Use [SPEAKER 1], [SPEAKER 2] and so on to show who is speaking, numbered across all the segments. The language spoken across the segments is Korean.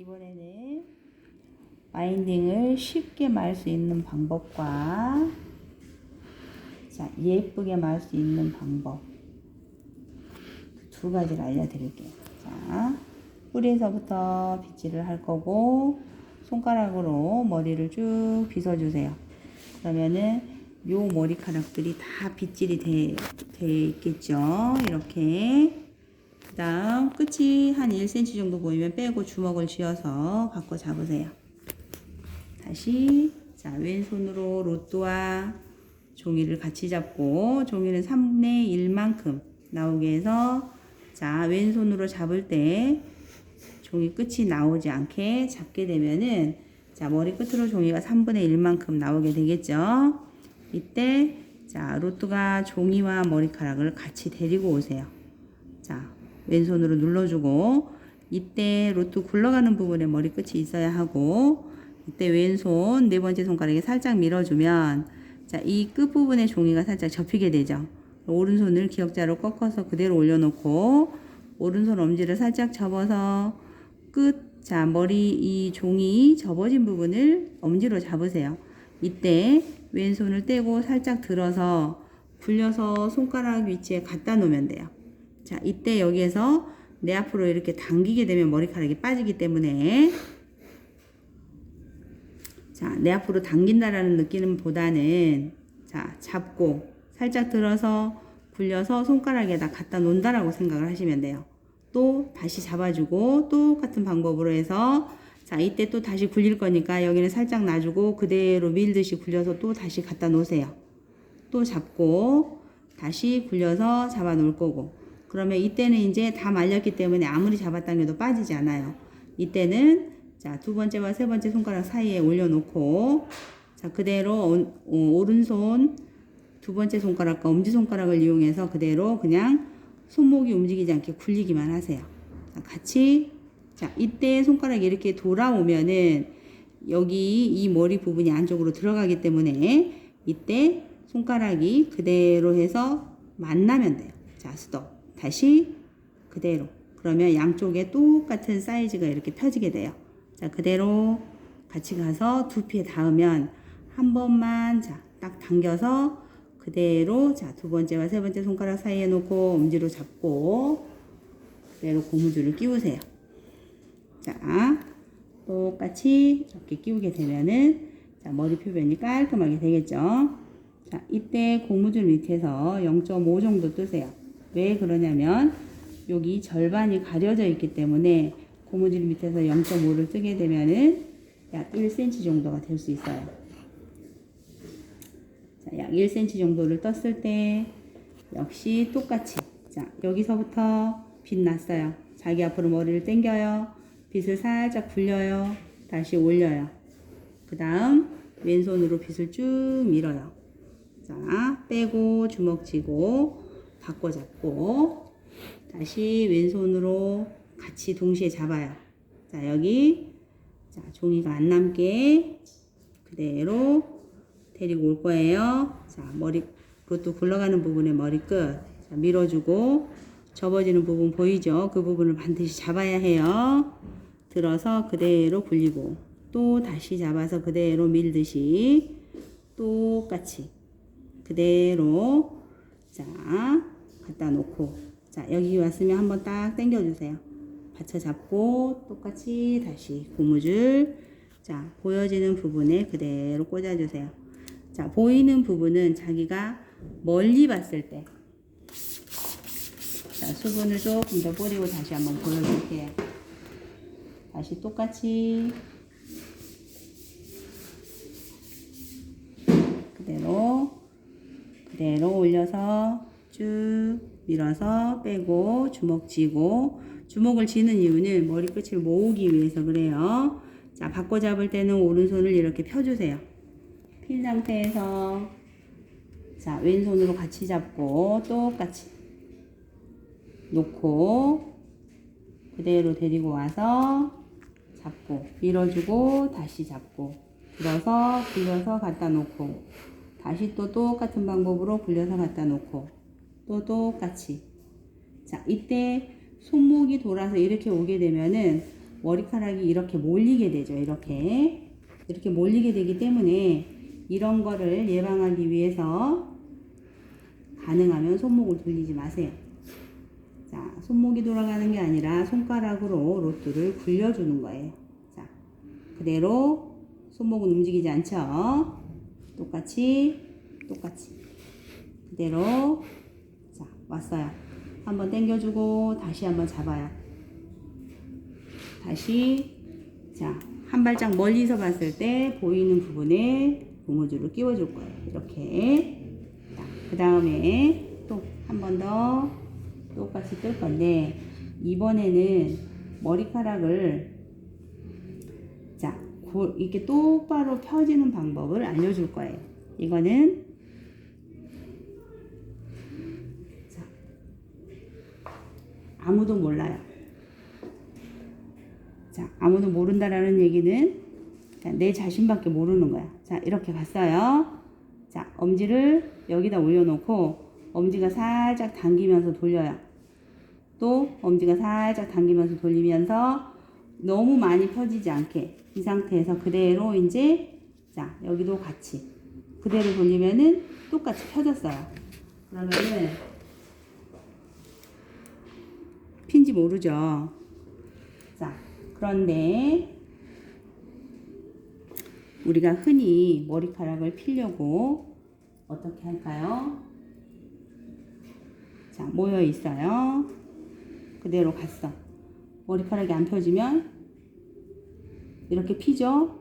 [SPEAKER 1] 이번에는 마인딩을 쉽게 말 수 있는 방법과 자, 예쁘게 말 수 있는 방법 두 가지를 알려드릴게요. 자, 뿌리에서부터 빗질을 할 거고 손가락으로 머리를 쭉 빗어주세요. 그러면은 요 머리카락들이 다 빗질이 돼, 돼 있겠죠. 이렇게. 그 다음 끝이 한 1cm 정도 보이면 빼고 주먹을 쥐어서 바꿔 잡으세요. 다시 자 왼손으로 로또와 종이를 같이 잡고 종이는 3분의 1만큼 나오게 해서 자 왼손으로 잡을 때 종이 끝이 나오지 않게 잡게 되면은 자 머리 끝으로 종이가 3분의 1만큼 나오게 되겠죠. 이때 자 로또가 종이와 머리카락을 같이 데리고 오세요. 자 왼손으로 눌러주고 이때 로또 굴러가는 부분에 머리끝이 있어야 하고 이때 왼손 네 번째 손가락에 살짝 밀어주면 자 이 끝부분에 종이가 살짝 접히게 되죠. 오른손을 기역자로 꺾어서 그대로 올려놓고 오른손 엄지를 살짝 접어서 끝 자 머리 이 종이 접어진 부분을 엄지로 잡으세요. 이때 왼손을 떼고 살짝 들어서 굴려서 손가락 위치에 갖다 놓으면 돼요. 자, 이때 여기에서 내 앞으로 이렇게 당기게 되면 머리카락이 빠지기 때문에 자, 내 앞으로 당긴다라는 느낌은 보다는 자, 잡고 살짝 들어서 굴려서 손가락에다 갖다 놓는다라고 생각을 하시면 돼요. 또 다시 잡아주고 똑같은 방법으로 해서 자, 이때 또 다시 굴릴 거니까 여기는 살짝 놔주고 그대로 밀듯이 굴려서 또 다시 갖다 놓으세요. 또 잡고 다시 굴려서 잡아 놓을 거고 그러면 이때는 이제 다 말렸기 때문에 아무리 잡아당겨도 빠지지 않아요. 이때는 자, 두 번째와 세 번째 손가락 사이에 올려놓고 자, 그대로 오, 오, 오른손 두 번째 손가락과 엄지손가락을 이용해서 그대로 그냥 손목이 움직이지 않게 굴리기만 하세요. 자, 같이 자, 이때 손가락이 이렇게 돌아오면은 여기 이 머리 부분이 안쪽으로 들어가기 때문에 이때 손가락이 그대로 해서 만나면 돼요. 자, 스톱. 다시 그대로. 그러면 양쪽에 똑같은 사이즈가 이렇게 펴지게 돼요. 자, 그대로 같이 가서 두피에 닿으면 한 번만 자, 딱 당겨서 그대로 자, 두 번째와 세 번째 손가락 사이에 놓고 엄지로 잡고 그대로 고무줄을 끼우세요. 자, 똑같이 이렇게 끼우게 되면은 자, 머리 표면이 깔끔하게 되겠죠. 자, 이때 고무줄 밑에서 0.5 정도 뜨세요. 왜 그러냐면 여기 절반이 가려져 있기 때문에 고무줄 밑에서 0.5를 뜨게 되면은 약 1cm 정도가 될 수 있어요. 자, 약 1cm 정도를 떴을 때 역시 똑같이 자, 여기서부터 빛 났어요. 자기 앞으로 머리를 당겨요. 빗을 살짝 굴려요. 다시 올려요. 그 다음 왼손으로 빗을 쭉 밀어요. 자, 빼고 주먹 쥐고 바꿔 잡고 다시 왼손으로 같이 동시에 잡아요. 자, 여기 자, 종이가 안 남게 그대로 데리고 올 거예요. 자, 머리 그것도 굴러가는 부분에 머리끝 자, 밀어주고 접어지는 부분 보이죠? 그 부분을 반드시 잡아야 해요. 들어서 그대로 굴리고 또 다시 잡아서 그대로 밀듯이 똑같이 그대로 자 갖다 놓고. 자 여기 왔으면 한번 딱 당겨 주세요. 받쳐 잡고 똑같이 다시 고무줄. 자 보여지는 부분에 그대로 꽂아 주세요. 자 보이는 부분은 자기가 멀리 봤을 때. 자, 수분을 조금 더 뿌리고 다시 한번 보여줄게요. 다시 똑같이. 그대로 그대로 올려서 쭉 밀어서 빼고 주먹 쥐고 주먹을 쥐는 이유는 머리끝을 모으기 위해서 그래요. 자 바꿔 잡을 때는 오른손을 이렇게 펴주세요. 핀 상태에서 자 왼손으로 같이 잡고 똑같이 놓고 그대로 데리고 와서 잡고 밀어주고 다시 잡고 들어서 굴려서 갖다 놓고 다시 또 똑같은 방법으로 굴려서 갖다 놓고 또 똑같이 자 이때 손목이 돌아서 이렇게 오게 되면은 머리카락이 이렇게 몰리게 되죠. 이렇게. 이렇게 몰리게 되기 때문에 이런 거를 예방하기 위해서 가능하면 손목을 돌리지 마세요. 자, 손목이 돌아가는 게 아니라 손가락으로 로트를 굴려주는 거예요. 자, 그대로 손목은 움직이지 않죠? 똑같이, 똑같이. 그대로. 자, 왔어요. 한번 당겨주고, 다시 한번 잡아요. 다시, 자, 한 발짝 멀리서 봤을 때 보이는 부분에 고무줄을 끼워줄 거예요. 이렇게. 그 다음에 또 한 번 더 똑같이 뜰 건데, 이번에는 머리카락을 자, 고- 이렇게 똑바로 펴지는 방법을 알려줄 거예요. 이거는 자, 아무도 몰라요. 자, 아무도 모른다라는 얘기는 자, 내 자신밖에 모르는 거야. 자, 이렇게 갔어요. 자, 엄지를 여기다 올려놓고 엄지가 살짝 당기면서 돌려요. 또 엄지가 살짝 당기면서 돌리면서 너무 많이 펴지지 않게 이 상태에서 그대로 이제 자 여기도 같이 그대로 돌리면은 똑같이 펴졌어요. 그러면은 핀지 모르죠. 자 그런데 우리가 흔히 머리카락을 피려고 어떻게 할까요? 자 모여 있어요. 그대로 갔어. 머리카락이 안 펴지면 이렇게 피죠.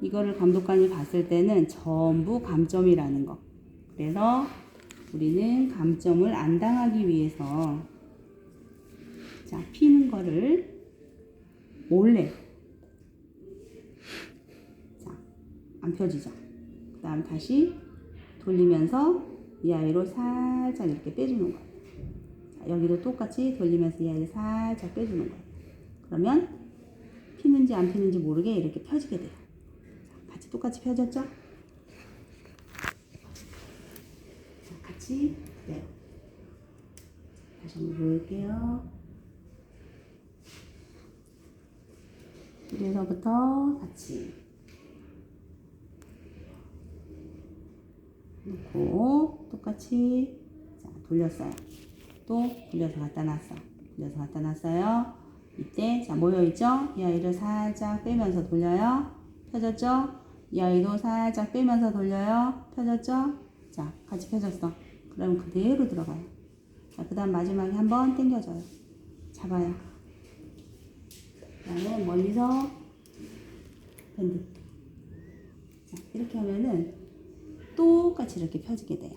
[SPEAKER 1] 이거를 감독관이 봤을 때는 전부 감점이라는 거. 그래서 우리는 감점을 안 당하기 위해서 자 피는 거를 몰래 자안 펴지죠. 그 다음 다시 돌리면서 이 아이로 살짝 이렇게 빼주는 거예요. 자, 여기도 똑같이 돌리면서 이 아이를 살짝 빼주는 거예요. 그러면 피는지 안 피는지 모르게 이렇게 펴지게 돼요. 자, 같이 똑같이 펴졌죠? 자, 같이 그대로. 다시 한번 보여볼게요. 그래서부터 같이 놓고 똑같이 자 돌렸어요. 또 돌려서 갖다 놨어. 돌려서 갖다 놨어요. 이때 자 모여 있죠? 이 아이를 살짝 빼면서 돌려요. 펴졌죠? 이 아이도 살짝 빼면서 돌려요. 펴졌죠? 자 같이 펴졌어. 그럼 그대로 들어가요. 자 그 다음 마지막에 한번 당겨줘요. 잡아요. 그다음에 멀리서 밴드. 자 이렇게 하면은 똑같이 이렇게 펴지게 돼요.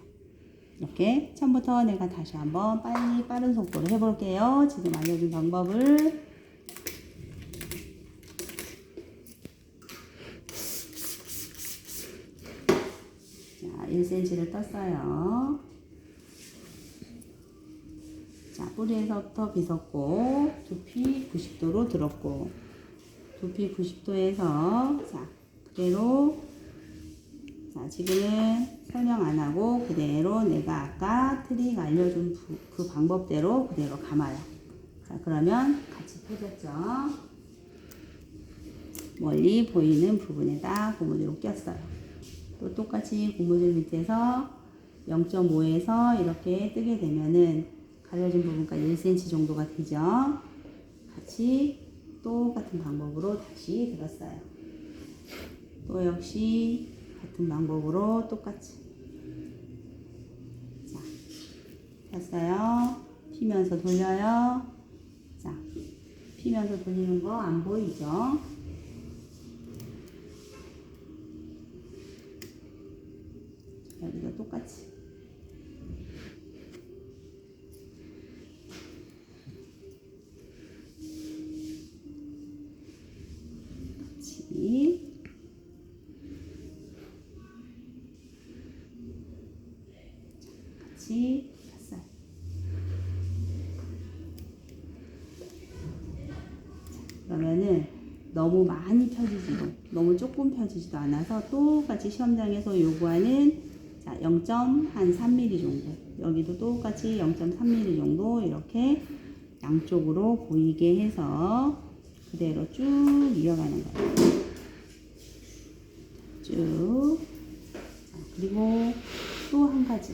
[SPEAKER 1] 이렇게 처음부터 내가 다시 한번 빨리 빠른 속도로 해볼게요. 지금 알려준 방법을 자 1cm를 떴어요. 자 뿌리에서부터 빗었고 두피 90도로 들었고 두피 90도에서 자 그대로 자, 지금은 설명 안 하고 그대로 내가 아까 트릭 알려준 부- 그 방법대로 그대로 감아요. 자, 그러면 같이 펴졌죠? 멀리 보이는 부분에다 고무줄을 꼈어요. 또 똑같이 고무줄 밑에서 0.5에서 이렇게 뜨게 되면은 가려진 부분까지 1cm 정도가 되죠? 같이 똑같은 방법으로 다시 들었어요. 또 역시 같은 방법으로 똑같이 자 폈어요 피면서 돌려요 자 피면서 돌리는 거 안 보이죠 여기도 똑같이 같이 같이. 그러면은 너무 많이 펴지지도 너무 조금 펴지지도 않아서 똑같이 시험장에서 요구하는 자 0.3mm 정도 여기도 똑같이 0.3mm 정도 이렇게 양쪽으로 보이게 해서 그대로 쭉 이어가는 거예요. 쭉. 자, 그리고 또 한 가지.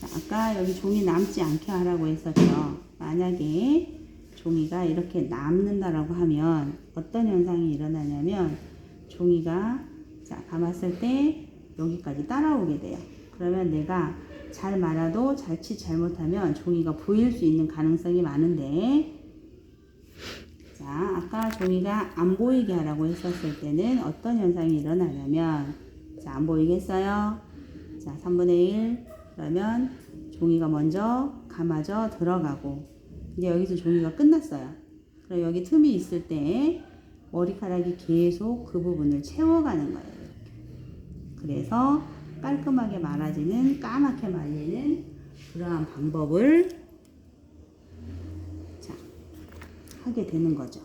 [SPEAKER 1] 자, 아까 여기 종이 남지 않게 하라고 했었죠. 만약에 종이가 이렇게 남는다라고 하면 어떤 현상이 일어나냐면 종이가 자, 감았을 때 여기까지 따라오게 돼요. 그러면 내가 잘 말아도 자칫 잘못하면 종이가 보일 수 있는 가능성이 많은데 자, 아까 종이가 안 보이게 하라고 했었을 때는 어떤 현상이 일어나냐면 자, 안 보이겠어요? 자, 3분의 1 그러면 종이가 먼저 감아져 들어가고 이제 여기서 종이가 끝났어요. 그럼 여기 틈이 있을 때 머리카락이 계속 그 부분을 채워가는 거예요. 그래서 깔끔하게 말아지는 까맣게 말리는 그러한 방법을 자 하게 되는 거죠.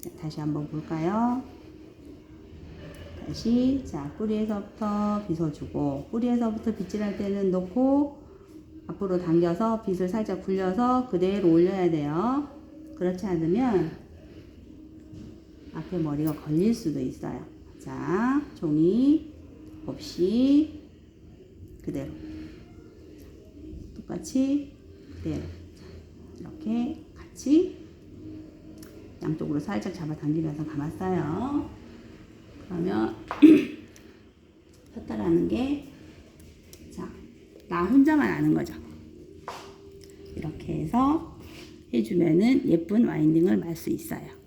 [SPEAKER 1] 자, 다시 한번 볼까요? 다시 자 뿌리에서부터 빗어주고 뿌리에서부터 빗질할 때는 놓고 앞으로 당겨서 빗을 살짝 굴려서 그대로 올려야 돼요. 그렇지 않으면 앞에 머리가 걸릴 수도 있어요. 자 종이 없이 그대로 똑같이 그대로 자, 이렇게 같이 양쪽으로 살짝 잡아당기면서 감았어요. 그러면 폈다라는 게 자, 나 혼자만 아는 거죠. 이렇게 해서 해주면은 예쁜 와인딩을 말 수 있어요.